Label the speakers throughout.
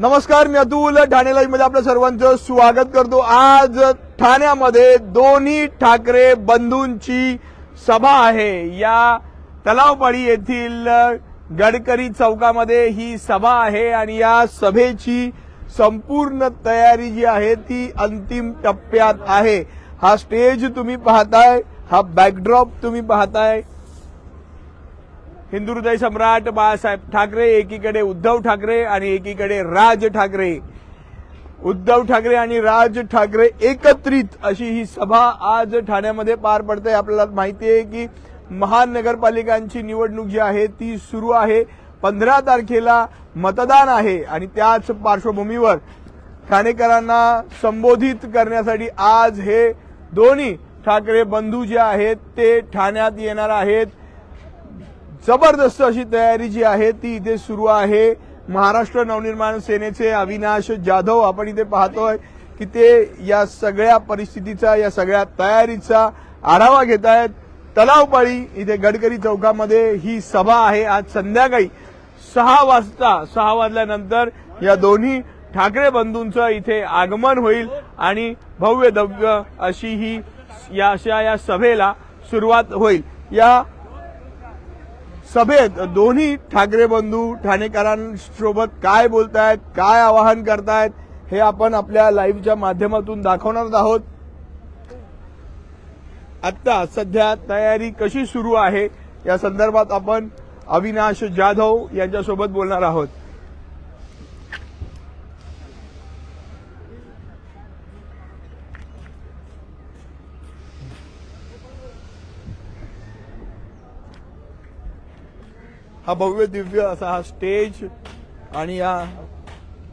Speaker 1: नमस्कार मी अतुल ठाणे लाईव्हमध्ये आपलं सर्वांचं स्वागत करतो. आज ठाण्यामध्ये दोन्ही ठाकरे बंधूंची सभा आहे. या तलावपाडी येथील गडकरी चौकामध्ये ही सभा आहे आणि या सभेची संपूर्ण तयारी जी आहे ती अंतिम टप्प्यात आहे. हा स्टेज तुम्ही पाहताय हा बॅकड्रॉप तुम्ही पाहताय. हिंदू हृदय सम्राट बाळासाहेब ठाकरे एकीकडे उद्धव ठाकरे आणि एकीकडे राज ठाकरे. उद्धव ठाकरे आणि राज ठाकरे एकत्रित अशी ही सभा आज ठाण्यामध्ये पार पडते. आपल्याला माहिती आहे की महानगरपालिकांची निवडणूक जी आहे ती सुरू आहे. पंधरा तारखेला मतदान आहे आणि त्याच पार्श्वभूमीवर ठाणेकरांना संबोधित करण्यासाठी आज हे दोन्ही ठाकरे बंधू जे आहेत ते ठाण्यात येणार आहेत. जबरदस्त अशी तयारी जी आहे ती इथे सुरू आहे. महाराष्ट्र नवनिर्माण सेनेचे अविनाश जाधव आपण इथे पाहतोय की ते या सगळ्या परिस्थितीचा या सगळ्या तयारीचा आढावा घेत आहेत. तलावपाळी इथे गडकरी चौकामध्ये ही सभा आहे. आज संध्याकाळी सहा वाजता सहा वाजल्यानंतर या दोन्ही ठाकरे बंधूंचं इथे आगमन होईल आणि भव्य दव्य अशी ही या अशा या सभेला सुरुवात होईल. या सभेत दोन्ही ठाकरे बंधू ठाणेकरांसोबत काय बोलतायत काय आवाहन करतायत हे आपण आपल्या लाईव्हच्या माध्यमातून दाखवणार आहोत. आता सध्या तयारी कशी सुरू आहे या संदर्भात आपण अविनाश जाधव यांच्यासोबत बोलणार आहोत. हा भव्य दिव्य असा हा स्टेज आणि या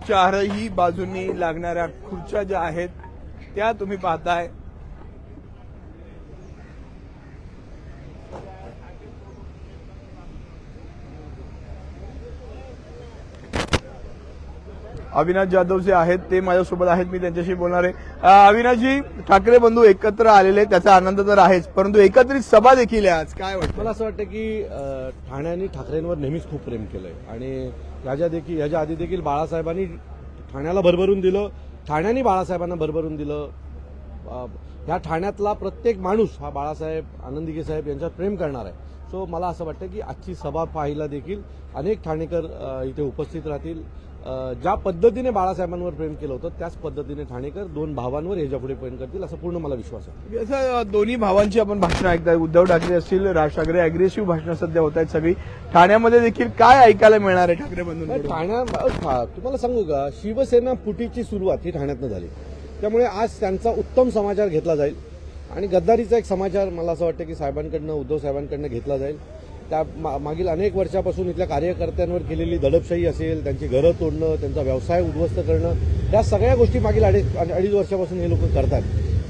Speaker 1: चारही बाजूंनी लागणाऱ्या खुर्च्या ज्या आहेत त्या तुम्ही पाहताय. अविनाश जाधव जे आहेत ते माझ्यासोबत आहेत मी त्यांच्याशी बोलणार आहे. अविनाशजी ठाकरे बंधू एकत्र आलेले त्याचा आनंद तर आहेच परंतु एकत्रित सभा देखील आहे आज. काय वाटतं
Speaker 2: मला असं वाटतं की ठाण्याने ठाकरेंवर नेहमीच खूप प्रेम केलंय. आणि याच्या देखील याच्या आधी देखील बाळासाहेबांनी ठाण्याला भरभरून दिलं ठाण्याने बाळासाहेबांना भरभरून दिलं. ह्या ठाण्यातला प्रत्येक माणूस हा बाळासाहेब आनंदिके साहेब यांच्यावर प्रेम करणार आहे. सो मला असं वाटतं की आजची सभा पाहायला देखील अनेक ठाणेकर इथे उपस्थित राहतील. ज्या पद्धतीने बाळासाहेबांवर प्रेम केलं होतं त्याच पद्धतीने ठाणेकर दोन भावांवर ह्याच्यापुढे प्रेम करतील असं पूर्ण मला विश्वास आहे.
Speaker 1: असं दोन्ही भावांची आपण भाषणं ऐकताय उद्धव ठाकरे असतील राज ठाकरे अग्रेसिव्ह भाषणं सध्या होत आहेत सगळी. ठाण्यामध्ये देखील काय ऐकायला मिळणार आहे ठाकरे बंधूंकडून?
Speaker 2: ठाण्या तुम्हाला सांगू का? शिवसेना फुटीची सुरुवात ही ठाण्यातनं झाली. त्यामुळे आज त्यांचा उत्तम समाचार घेतला जाईल. आणि गद्दारीचा एक समाचार मला असं वाटतं की साहेबांकडनं उद्धव साहेबांकडनं घेतला जाईल. त्या मा- मागील अनेक वर्षापासून इथल्या कार्यकर्त्यांवर केलेली दडपशाही असेल त्यांची घरं तोडणं त्यांचा व्यवसाय उद्ध्वस्त करणं या सगळ्या गोष्टी मागील अडीच अडीच वर्षापासून हे लोक करतात.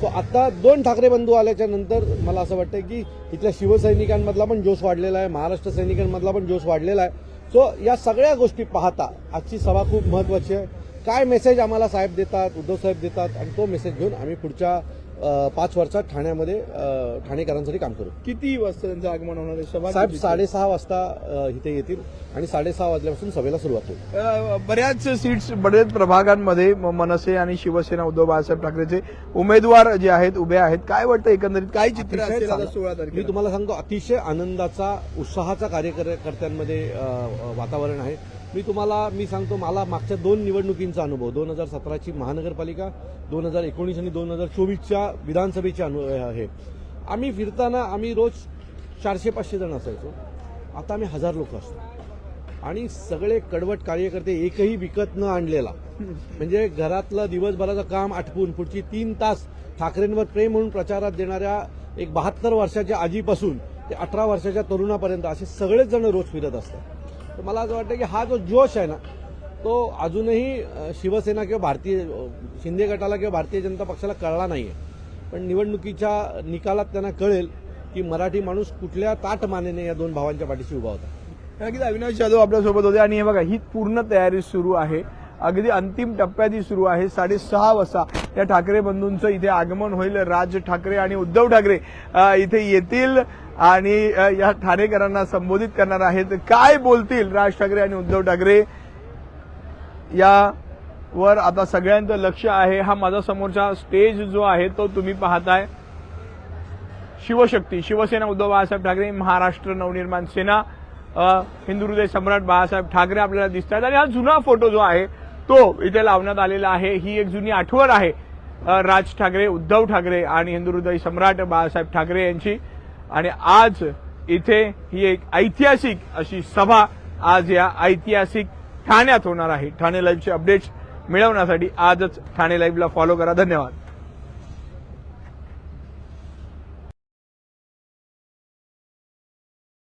Speaker 2: सो आता दोन ठाकरे बंधू आल्याच्यानंतर मला असं वाटतं की इथल्या शिवसैनिकांमधला पण जोश वाढलेला आहे महाराष्ट्र सैनिकांमधला पण जोश वाढलेला आहे. सो या सगळ्या गोष्टी पाहता आजची सभा खूप महत्वाची आहे. काय मेसेज आम्हाला साहेब देतात उद्धव साहेब देतात आणि तो मेसेज घेऊन आम्ही पुढच्या पाच वर्षात ठाण्यामध्ये ठाणेकरांसाठी काम करू.
Speaker 1: किती वाजता त्यांचं आगमन होणार आहे? सभा
Speaker 2: साहेब
Speaker 1: किती?
Speaker 2: साडेसहा वाजता इथे येतील आणि साडेसहा वाजल्यापासून सभेला सुरुवात होईल.
Speaker 1: अ, बऱ्याच सीट्स बरेच प्रभागांमध्ये म- मनसे आणि शिवसेना उद्धव बाळासाहेब ठाकरेचे उमेदवार जे आहेत उभे आहेत. काय वाटतं एकंदरीत? काय चित्र
Speaker 2: अतिशय
Speaker 1: असेल आता
Speaker 2: चांगलं.
Speaker 1: सोळा
Speaker 2: मी
Speaker 1: तारखेला
Speaker 2: तुम्हाला सांगतो अतिशय आनंदाचा उत्साहाचा कार्यकर्त्यांमध्ये अ, अ, वातावरण आहे. मी तुम्हाला मी सांगतो मला मागच्या दोन निवडणुकींचा अनुभव दोन हजार सतराची महानगरपालिका दोन हजार एकोणीस आणि दोन हजार चोवीसच्या विधानसभेचे अनुभव आहे आम्ही फिरताना आम्ही रोज चारशे पाचशे जण असायचो. आता आम्ही हजार लोक असतो. आणि सगळे कडवट कार्यकर्ते एकही विकत न आणलेला. म्हणजे घरातलं दिवसभराचं काम आटपून पुढची तीन तास ठाकरेंवर प्रेम म्हणून प्रचारात देणाऱ्या एक बहात्तर वर्षाच्या आजीपासून ते अठरा वर्षाच्या तरुणापर्यंत असे सगळेच जण रोज फिरत असतात. तर मला असं वाटतं की हा जो जोश आहे ना तो अजूनही शिवसेना किंवा भारतीय शिंदे गटाला किंवा भारतीय जनता पक्षाला कळला नाही आहे पण निवडणुकीच्या निकालात त्यांना कळेल की मराठी माणूस कुठल्या ताटमानेने या दोन भावांच्या पाठीशी उभा होता.
Speaker 1: नक्कीच अविनाश जाधव आपल्यासोबत होते आणि हे बघा ही पूर्ण तयारी सुरू आहे. अगदी अंतिम टप्प्यात ही सुरू आहे. साडेसहा वाजता या ठाकरे बंधूंचं इथे आगमन होईल. राज ठाकरे आणि उद्धव ठाकरे इथे येतील. आणि या ठाणेकरांना संबोधित करणार आहेत. काय बोलतील राज ठाकरे आणि उद्धव ठाकरे? या वर आता सगळ्यांचं लक्ष आहे. हा माझा समोरचा स्टेज जो आहे तो तुम्ही पाहताय. शिवशक्ती शिवसेना उद्धव बाळासाहेब ठाकरे महाराष्ट्र नवनिर्माण सेना हिंदू हृदय सम्राट बाळासाहेब ठाकरे आपल्याला दिसत आहेत आणि हा जुना फोटो जो आहे तो इथे लावण्यात आलेला आहे. ही एक जुनी आठवण आहे राज ठाकरे उद्धव ठाकरे आणि हिंदू हृदय सम्राट बाळासाहेब ठाकरे यांची. आणि आज इथे ही एक ऐतिहासिक अशी सभा आज या ऐतिहासिक ठाण्यात होणार आहे. ठाणे लाईव्हचे अपडेट्स मिळवण्यासाठी आजच ठाणे लाईव्हला फॉलो करा. धन्यवाद.